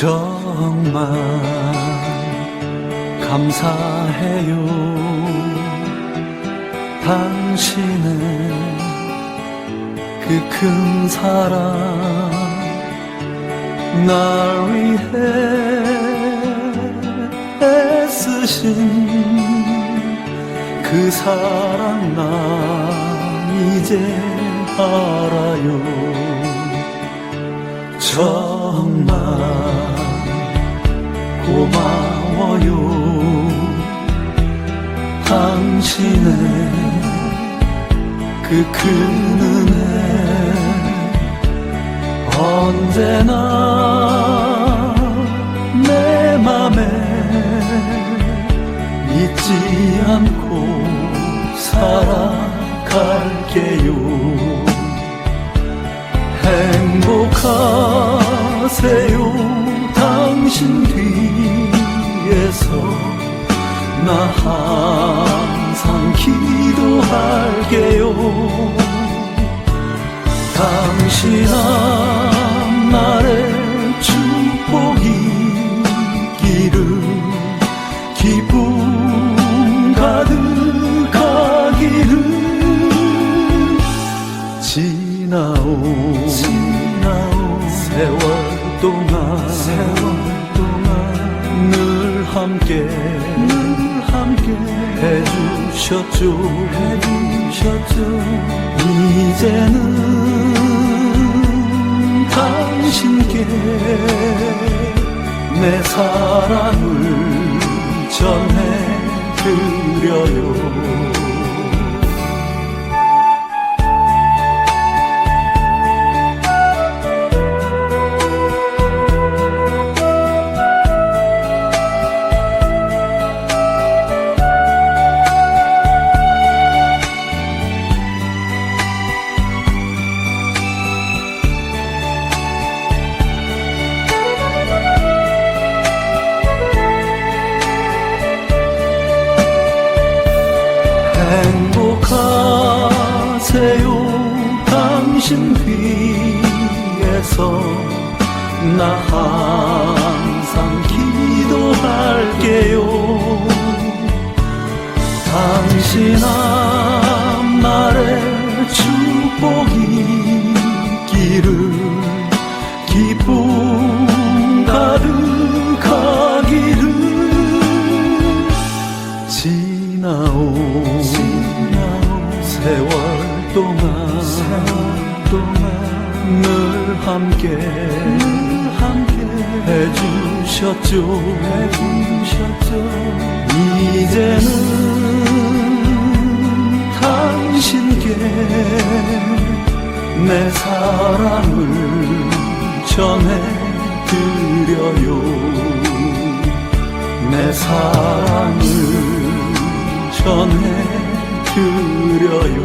정말 감사해요. 당신의 그 큰 사랑 날 위해 애쓰신 그 사랑 난 이제 알아요 정말 고마워요. 당신의 그큰 은혜 언제나 내 맘에 잊지 않고 나 항상 기도할게요. 당신 앞날에 축복이기를 기쁨 가득하기를 지나온, 세월 동안, 늘 함께, 늘 함께 해주셨죠, 해주셨죠. 이제는 당신께 내 사랑을 전해드려요. 행복하세요. 당신 뒤에서 나 항상 기도할게요. 당신 세월 동안, 늘 함께, 해주셨죠, 이제는 당신께 내 사랑을 전해드려요. 내 사랑을 전해 드려요.